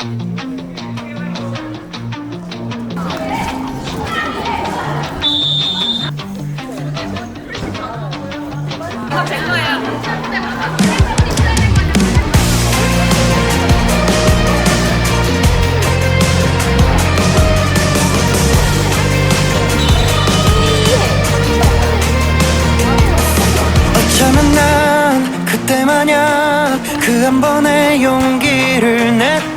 어쩌면 난그한 그 번의 용기를 냈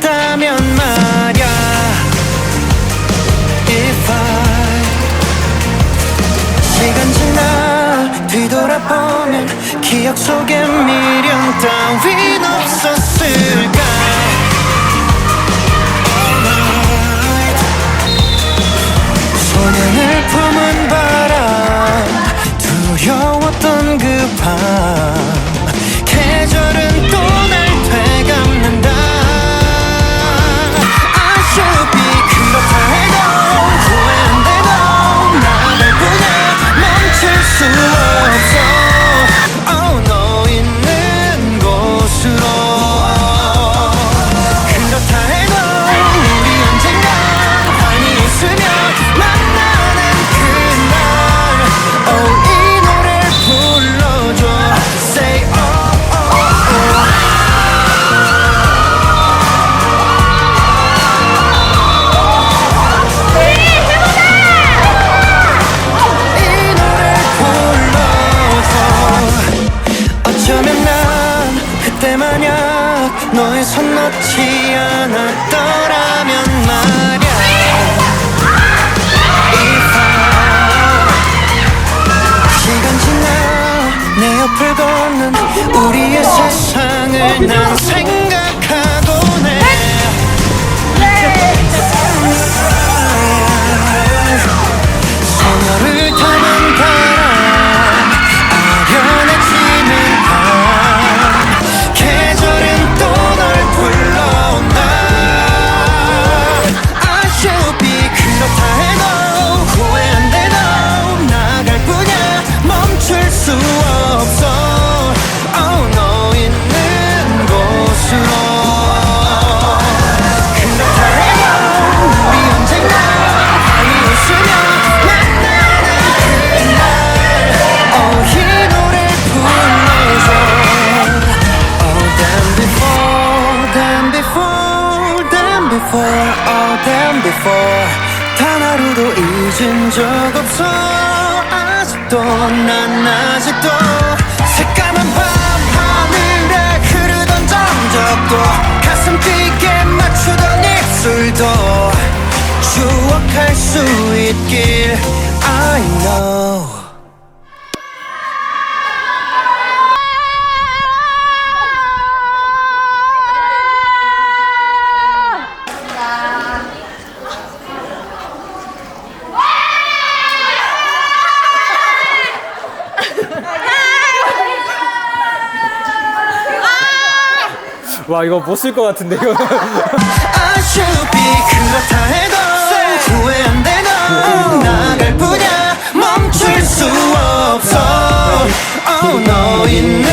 기억 속에 미련 따윈 없었을까. 소년을 품은 바람 두려웠던 그밤 계절은 놓지 않았더라면 말야. 시간 지나 내 옆을 걷는 우리의 세상을 난 생각 damn before 단 하루도 잊은 적 없어. 아직도 난 아직도 새까만 밤 하늘에 흐르던 정적도 가슴 뛰게 맞추던 입술도 추억할 수 있길 I know 와 이거 못 쓸 것 같은데 이거. 그렇다 해도 후회 안 돼도 나갈 뿐야 멈출 수 없어 Oh no 있는